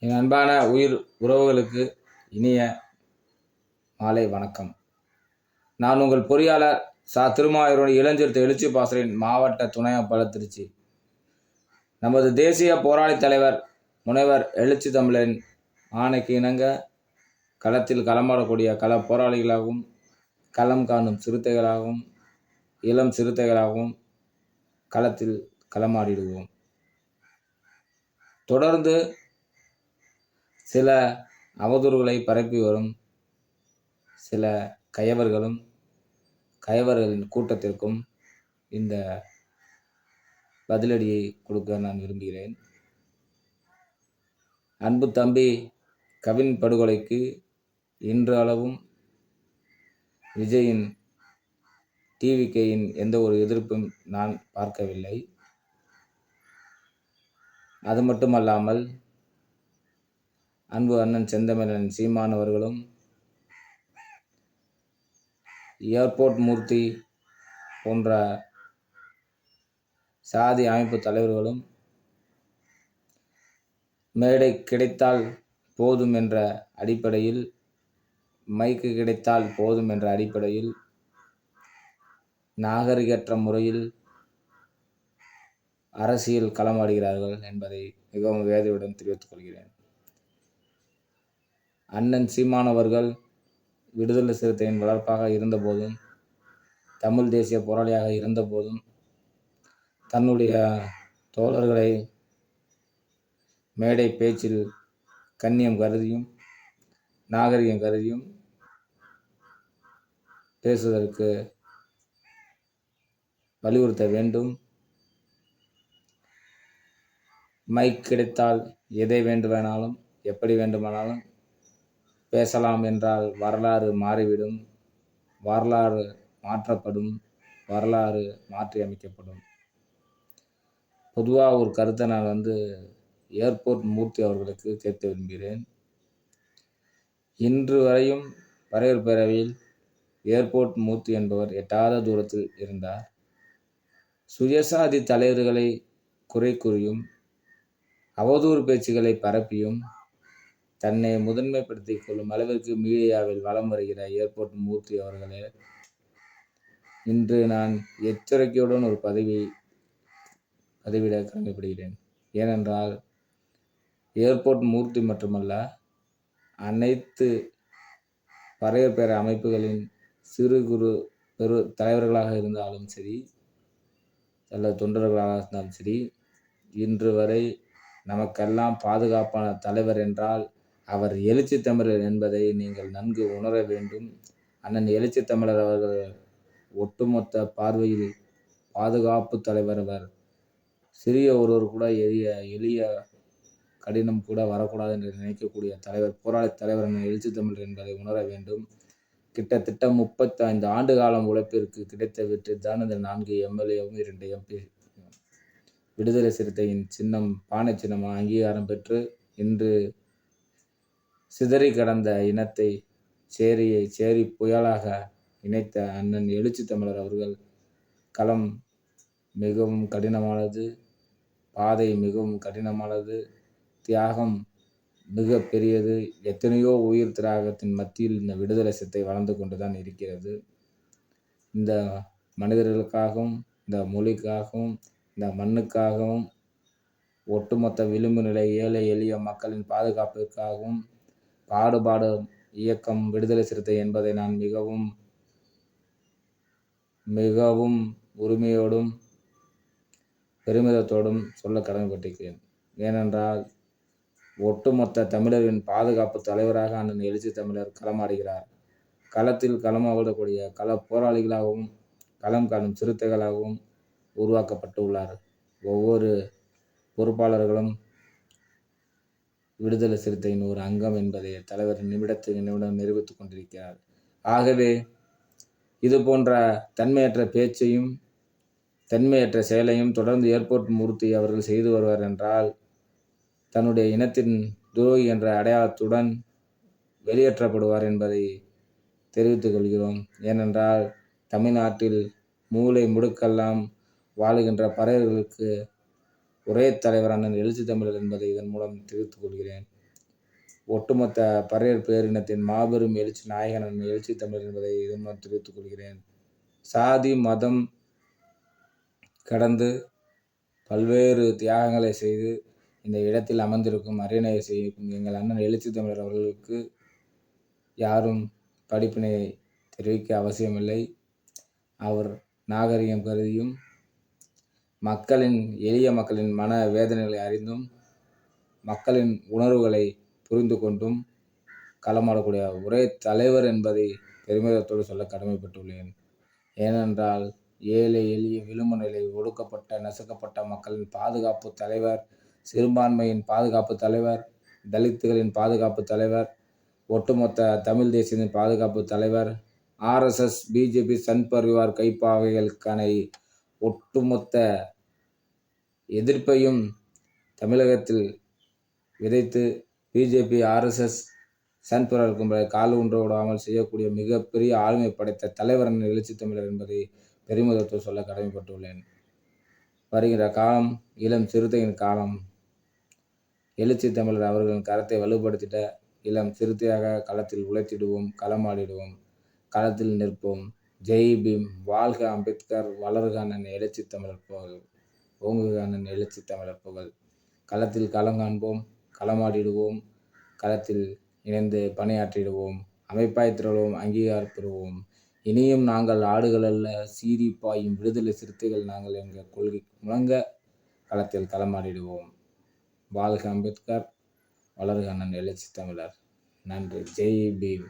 என் அன்பான உயிர் உறவுகளுக்கு இனிய மாலை வணக்கம். நான் உங்கள் பொறியாளர் சா. திருமாயூருடைய இளஞ்சிறுத்தை எழுச்சி பாசரின் மாவட்ட துணை அப்பள திருச்சி. நமது தேசிய போராளி தலைவர் முனைவர் எழுச்சி தமிழரின் ஆணைக்கு இணங்க களத்தில் களமாடக்கூடிய கள போராளிகளாகவும் களம் காணும் சிறுத்தைகளாகவும் இளம் சிறுத்தைகளாகவும் களத்தில் களமாடிடுவோம். தொடர்ந்து சில அவதூறுகளை பரப்பி வரும் சில கயவர்களும் கயவர்களின் கூட்டத்திற்கும் இந்த பதிலடியை கொடுக்க நான் விரும்புகிறேன். அன்பு தம்பி கவின் படுகொலைக்கு இன்று அளவும் விஜயின் டிவிகேயின் எந்த ஒரு எதிர்ப்பும் நான் பார்க்கவில்லை. அது மட்டுமல்லாமல் அன்பு அண்ணன் செந்தமிழன் சீமான் அவர்களும் ஏர்போர்ட் மூர்த்தி போன்ற சாதி அமைப்பு தலைவர்களும் மேடை கிடைத்தால் போதும் என்ற அடிப்படையில் மைக்கு கிடைத்தால் போதும் என்ற அடிப்படையில் நாகரிகற்ற முறையில் அரசியல் களமாடுகிறார்கள் என்பதை மிகவும் வேதனையுடன் தெரிவித்துக் கொள்கிறேன். அண்ணன் சீமானவர்கள் விடுதலை சிறுத்தையின் வளர்ப்பாக இருந்தபோதும் தமிழ் தேசிய போராளியாக இருந்தபோதும் தன்னுடைய தோழர்களை மேடை பேச்சில் கண்ணியம் கருதியும் நாகரிகம் கருதியும் பேசுவதற்கு வலியுறுத்த வேண்டும். மைக் கிடைத்தால் எதை வேண்டுமானாலும் எப்படி வேண்டுமானாலும் பேசலாம் என்றால் வரலாறு மாறிவிடும். வரலாறு மாற்றப்படும். வரலாறு மாற்றி அமைக்கப்படும். பொதுவாக ஒரு கருத்தை நான் வந்து ஏர்போர்ட் மூர்த்தி அவர்களுக்கு கேட்க விரும்புகிறேன். இன்று வரையும் பறையர் பேரவையில் ஏர்போர்ட் மூர்த்தி என்பவர் எட்டாத தூரத்தில் இருந்தார். சுயசாதி தலைவர்களை குறை கூறியும் அவதூறு பேச்சுகளை பரப்பியும் தன்னை முதன்மைப்படுத்தி கொள்ளும் அளவிற்கு மீடியாவில் வலம் வருகிற ஏர்போர்ட் மூர்த்தி அவர்களே இன்று நான் எச்சரிக்கையுடன் ஒரு பதவி பதிவிட கடமைப்படுகிறேன். ஏனென்றால் ஏர்போர்ட் மூர்த்தி மட்டுமல்ல அனைத்து பறையர் அமைப்புகளின் சிறு குறு பெரு தலைவர்களாக இருந்தாலும் சரி அல்லது தொண்டர்களாக இருந்தாலும் சரி இன்று வரை நமக்கெல்லாம் பாதுகாப்பான தலைவர் என்றால் அவர் எழுச்சி தமிழர் என்பதை நீங்கள் நன்கு உணர வேண்டும். அண்ணன் எழுச்சி தமிழர் அவர்கள் ஒட்டுமொத்த பார்வையில் பாதுகாப்பு தலைவர் அவர். சிறிய ஒருவர் கூட எளிய எளிய கடினம் கூட வரக்கூடாது என்று நினைக்கக்கூடிய தலைவர் போராளி தலைவர் எழுச்சி தமிழர் என்பதை உணர வேண்டும். கிட்டத்தட்ட முப்பத்தைந்து ஆண்டு காலம் உழைப்பிற்கு கிடைத்த வெற்றி தான் இந்த நான்கு எம்எல்ஏவும் இரண்டு எம்பி விடுதலை சிறுத்தையின் சின்னம் பானை சின்னமாக அங்கீகாரம் பெற்று இன்று சிதறி கடந்த இனத்தை சேரியை சேரி புயலாக இணைத்த அண்ணன் எழுச்சி தமிழர் அவர்கள் களம் மிகவும் கடினமானது பாதை மிகவும் கடினமானது தியாகம் மிக பெரியது எத்தனையோ உயிர் தியாகத்தின் மத்தியில் இந்த விடுதலை சித்தை வளர்ந்து கொண்டு தான் இருக்கிறது. இந்த மனிதர்களுக்காகவும் இந்த மொழிக்காகவும் இந்த மண்ணுக்காகவும் ஒட்டுமொத்த விளிம்பு நிலை ஏழை எளிய மக்களின் பாதுகாப்பிற்காகவும் பாடுபாடு இயக்கம் விடுதலை சிறுத்தை என்பதை நான் மிகவும் மிகவும் உரிமையோடும் பெருமிதத்தோடும் சொல்ல கடமைப்பட்டிருக்கிறேன். ஏனென்றால் ஒட்டுமொத்த தமிழரின் பாதுகாப்பு தலைவராக அண்ணன் எழுச்சி தமிழர் களமாடுகிறார். களத்தில் களமாடக்கூடிய கள போராளிகளாகவும் களம் காணும் சிறுத்தைகளாகவும் உருவாக்கப்பட்டு உள்ளார் ஒவ்வொரு பொறுப்பாளர்களும் விடுதலை சிறுத்தையின் ஒரு அங்கம் என்பதை தலைவர் நிமிடத்துக்கு நிமிடம் நிரூபித்துக் கொண்டிருக்கிறார். ஆகவே இது போன்ற தன்மையற்ற பேச்சையும் தன்மையற்ற செயலையும் தொடர்ந்து ஏர்போர்ட் மூர்த்தி அவர்கள் செய்து வருவார் என்றால் தன்னுடைய இனத்தின் துரோகி என்ற அடையாளத்துடன் வெளியேற்றப்படுவார் என்பதை தெரிவித்துக் கொள்கிறோம். ஏனென்றால் தமிழ்நாட்டில் மூளை முடுக்கெல்லாம் வாழுகின்ற பறவைகளுக்கு ஒரே தலைவர் அண்ணன் எழுச்சி தமிழர் என்பதை இதன் மூலம் தெரிவித்துக் கொள்கிறேன். ஒட்டுமொத்த பறையர் பேரினத்தின் மாபெரும் எழுச்சி நாயகன் எழுச்சி தமிழர் என்பதை இதன் மூலம் தெரிவித்துக் கொள்கிறேன். சாதி மதம் கடந்து பல்வேறு தியாகங்களை செய்து இந்த இடத்தில் அமர்ந்திருக்கும் அரியணையை செய்யும் எங்கள் அண்ணன் எழுச்சி தமிழர் அவர்களுக்கு யாரும் படிப்பினை தெரிவிக்க அவசியமில்லை. அவர் நாகரிகம் கருதியும் மக்களின் எளிய மக்களின் மன வேதனைகளை அறிந்தும் மக்களின் உணர்வுகளை புரிந்து கொண்டும் களமாடக்கூடிய ஒரே தலைவர் என்பதை பெருமிதத்தோடு சொல்ல கடமைப்பட்டுள்ளேன். ஏனென்றால் ஏழை எளிய விளிம்பு நிலை ஒடுக்கப்பட்ட நசுக்கப்பட்ட மக்களின் பாதுகாப்பு தலைவர் சிறுபான்மையின் பாதுகாப்பு தலைவர் தலித்துகளின் பாதுகாப்பு தலைவர் ஒட்டுமொத்த தமிழ் தேசியத்தின் பாதுகாப்பு தலைவர் ஆர்எஸ்எஸ் பிஜேபி சன் பரிவார் கைப்பாவைகளுக்கான ஒட்டுமொத்த எதிர்ப்பையும் தமிழகத்தில் விதைத்து பிஜேபி ஆர்எஸ்எஸ் சன் கும்பலை கால் ஒன்று விடாமல் செய்யக்கூடிய மிகப்பெரிய ஆளுமை படைத்த தலைவர் எழுச்சி தமிழர் என்பதை பெருமிதத்தோடு சொல்ல கடமைப்பட்டுள்ளேன். வருகிற காலம் இளம் சிறுத்தையின் காலம் எழுச்சி தமிழர் அவர்களின் கரத்தை வலுப்படுத்திட்ட இளம் சிறுத்தையாக களத்தில் உழைத்திடுவோம் களமாடிடுவோம் களத்தில் நிற்போம். ஜெய் பீம் வாழ்க அம்பேத்கர் வளர்க அண்ணன் எழுச்சி தமிழர் புகழ் ஓங்குக அண்ணன் எழுச்சி தமிழர் புகழ். களத்தில் களம் காண்போம் களமாடிடுவோம் களத்தில் இணைந்து பணியாற்றிடுவோம் அமைப்பாய் திரளுவோம் அங்கீகாரம் பெறுவோம். இனியும் நாங்கள் ஆடுகள் அல்ல சீறி பாயும் விடுதலை சிறுத்தைகள் நாங்கள் எங்கள் கொள்கை முழங்க களத்தில் களமாடிடுவோம். வாழ்க அம்பேத்கர் வளர்க அண்ணன் எழுச்சி தமிழர். நன்றி. ஜெய் பீம்.